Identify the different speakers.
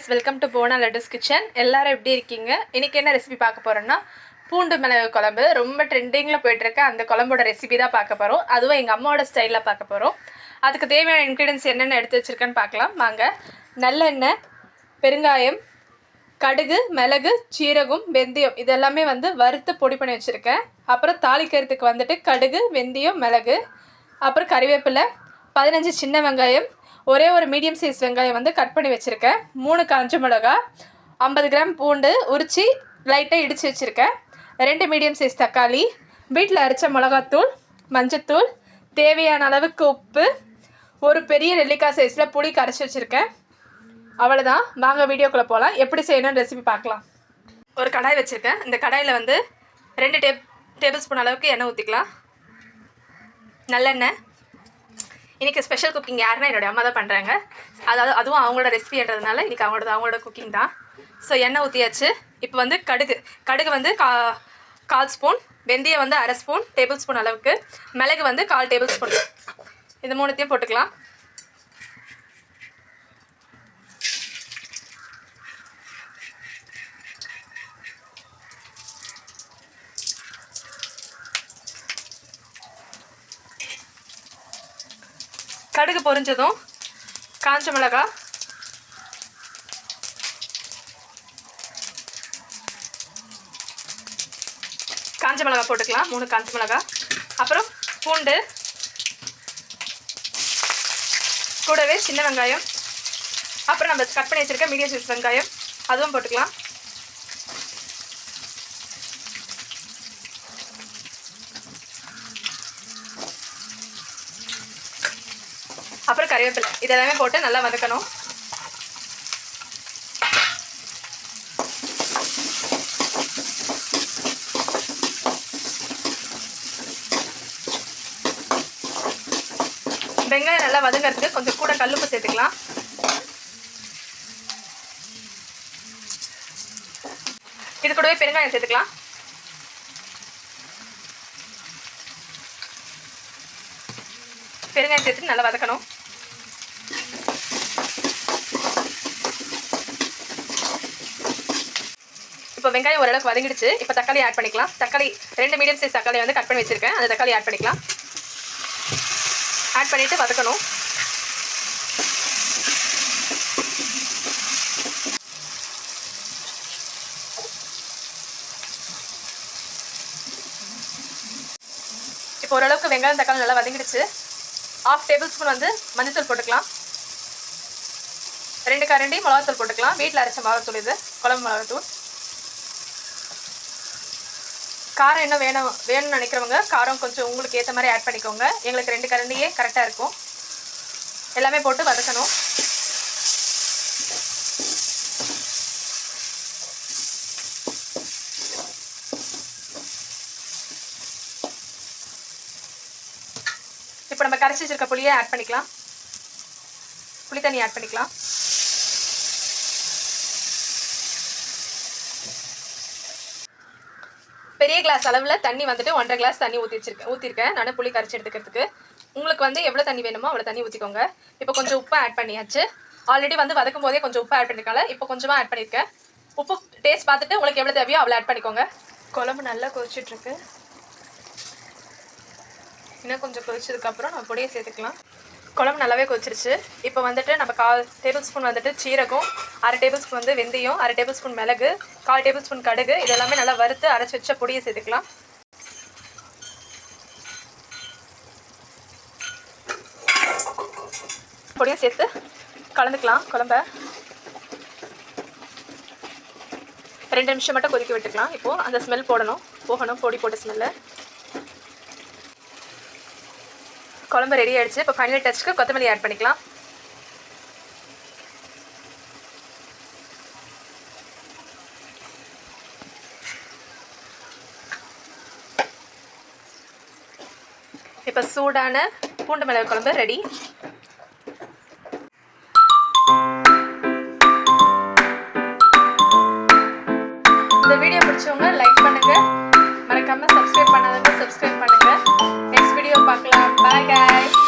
Speaker 1: Guys welcome to போனா லட்டுஸ் kitchen எல்லாரும் எப்படி இருக்கீங்க? இன்னைக்கு என்ன ரெசிபி பார்க்க போறோம்னா பூண்டு மிளகு குழம்பு. ரொம்ப ட்ரெண்டிங்கில் போயிட்டுருக்க அந்த குழம்போட ரெசிபி தான் பார்க்க போகிறோம் அதுவும் எங்கள் அம்மாவோட ஸ்டைலில் பார்க்க போகிறோம் அதுக்கு தேவையான இன்க்ரீடியன்ஸ் என்னென்ன எடுத்து வச்சுருக்கேன்னு பார்க்கலாம். வாங்க. நல்லெண்ணெய் பெருங்காயம் கடுகு மிளகு சீரகம் வெந்தயம். இதெல்லாமே வந்து வறுத்து பொடி பண்ணி வச்சுருக்கேன். அப்புறம் தாளிக்கிறதுக்கு வந்துட்டு கடுகு வெந்தயம் மிளகு அப்புறம் கறிவேப்பிலை பதினஞ்சு சின்ன வெங்காயம் ஒரே ஒரு மீடியம் சைஸ் வெங்காயம் வந்து கட் பண்ணி வச்சுருக்கேன். மூணு காஞ்ச மிளகா ஐம்பது கிராம் பூண்டு உரித்து லைட்டாக இடித்து வச்சுருக்கேன். ரெண்டு மீடியம் சைஸ் தக்காளி வீட்டில் அரைச்ச மிளகாத்தூள் மஞ்சத்தூள் தேவையான அளவுக்கு உப்பு ஒரு பெரிய நெல்லிக்காய் சைஸில் புளி கரைச்சி வச்சுருக்கேன். அவ்வளோதான் வாங்க வீடியோக்குள்ளே போகலாம் எப்படி செய்யணும்னு ரெசிபி பார்க்கலாம். ஒரு கடாய் வச்சுருக்கேன். இந்த கடாயில் வந்து ரெண்டு டேப் டேபிள் ஸ்பூன் அளவுக்கு எண்ணெய் ஊற்றிக்கலாம் நல்லெண்ணெய். இன்றைக்கி ஸ்பெஷல் குக்கிங் யாருன்னா என்னோடய அம்மா தான் பண்ணுறாங்க அதாவது அதுவும் அவங்களோட ரெசிபின்றதுனால இன்றைக்கி அவங்களோட அவங்களோட குக்கிங் தான். ஸோ எண்ணெய் ஊற்றியாச்சு இப்போ வந்து கடுகு. கடுகு வந்து கா கால் ஸ்பூன் வெந்தயம் வந்து அரை ஸ்பூன் டேபிள் ஸ்பூன் அளவுக்கு. மிளகு வந்து கால் டேபிள் ஸ்பூன் இது மூணுத்தையும் போட்டுக்கலாம். கடுகு பொரிஞ்சதும் காஞ்ச மிளகா. காஞ்ச மிளகா போட்டுக்கலாம். மூணு காஞ்ச மிளகா. அப்புறம் பூண்டு. கூடவே சின்ன வெங்காயம். அப்புறம் நம்ம கட் பண்ணி வச்சுருக்க மீடியம் சைஸ் வெங்காயம். அதுவும் போட்டுக்கலாம். அப்புறம் கறிவேப்பிலை இதெல்லாமே போட்டு நல்லா வதக்கணும். வெங்காயம் நல்லா வதங்கிறதுக்கு கொஞ்சம் கூட கல்லுப்பு சேர்த்துக்கலாம். இது கூடவே பெருங்காயம் சேர்த்துக்கலாம். பெருங்காயம் சேர்த்து நல்லா வதக்கணும். இப்போ வெங்காயம் ஓரளவுக்கு வதங்கிடுச்சு. இப்போ தக்காளி ஆட் பண்ணிக்கலாம். தக்காளி ரெண்டு மீடியம் சைஸ் தக்காளி வந்து கட் பண்ணி வச்சிருக்கேன். அந்த தக்காளி ஆட் பண்ணிக்கலாம். ஆட் பண்ணிவிட்டு வதக்கணும். இப்போ ஓரளவுக்கு வெங்காயம் தக்காளி நல்லா வதங்கிடுச்சு. ஆஃப் டேபிள் ஸ்பூன் வந்து மஞ்சத்தூள் போட்டுக்கலாம். ரெண்டு கரண்டி மிளகாத்தூள் போட்டுக்கலாம். வீட்டில் அரைச்ச மிளகாத்தூள் இது குழம்பு மிளகாத்தூள். காரம் என்ன வேணும் வேணும்னு நினைக்கிறவங்க காரம் கொஞ்சம் உங்களுக்கு ஏற்ற மாதிரி ஆட் பண்ணிக்கோங்க. எங்களுக்கு ரெண்டு கரண்டியே கரெக்டாக இருக்கும். எல்லாமே போட்டு வதக்கணும். இப்போ நம்ம கரைச்சி வச்சிருக்க புளியை ஆட் பண்ணிக்கலாம். புளி தண்ணி ஆட் பண்ணிக்கலாம். பெரிய கிளாஸ் அளவில் தண்ணி வந்துட்டு ஒன்றரை கிளாஸ் தண்ணி ஊற்றி வச்சிருக்கேன் ஊற்றிருக்கேன் நான் புளி கரைச்சி எடுத்துக்கிறதுக்கு. உங்களுக்கு வந்து எவ்வளோ தண்ணி வேணுமோ அவ்வளோ தண்ணி ஊற்றிக்கோங்க இப்போ கொஞ்சம் உப்பு ஆட் பண்ணியாச்சு. ஆல்ரெடி வந்து வதக்கும் போதே கொஞ்சம் உப்பு ஆட் பண்ணிருக்கால. இப்போ கொஞ்சமாக ஆட் பண்ணியிருக்கேன் உப்பு டேஸ்ட் பார்த்துட்டு உங்களுக்கு எவ்வளோ தேவையோ அவ்வளோ ஆட் பண்ணிக்கோங்க. குழம்பு நல்லா கொதிச்சிட்ருக்கு இன்னும் கொஞ்சம் கொதிச்சதுக்கப்புறம் நம்ம பொடியை சேர்த்துக்கலாம். குழம்பு நல்லாவே கொதிச்சிருச்சு. இப்போ வந்துட்டு நம்ம கால் டேபிள் ஸ்பூன் வந்துட்டு சீரகம் அரை டேபிள் ஸ்பூன் வந்து வெந்தயம் அரை டேபிள் ஸ்பூன் மிளகு கால் டேபிள் ஸ்பூன் கடுகு இது எல்லாமே நல்லா வறுத்து அரைச்சி வச்ச பொடியை சேர்த்துக்கலாம். பொடியை சேர்த்து கலந்துக்கலாம் குழம்ப. ரெண்டு நிமிஷம் மட்டும் கொதிக்க விட்டுக்கலாம். இப்போது அந்த ஸ்மெல் போடணும். போகணும் பொடி போட்ட ஸ்மெல்லு குழம்பு ரெடி ஆயிடுச்சு. இப்போ ஃபைனல் டச்சுக்கு கொத்தமல்லி ஆட் பண்ணிக்கலாம். இப்போ சூடான பூண்டு மிளகு குழம்பு ரெடி இந்த வீடியோ பிடிச்சவங்க லைக் பண்ணுங்க. மறக்காம சப்ஸ்கிரைப் பண்ணாதவங்க சப்ஸ்கிரைப் பண்ணுங்க. நெக்ஸ்ட் வீடியோ பார்க்கலாம் பாய் guys.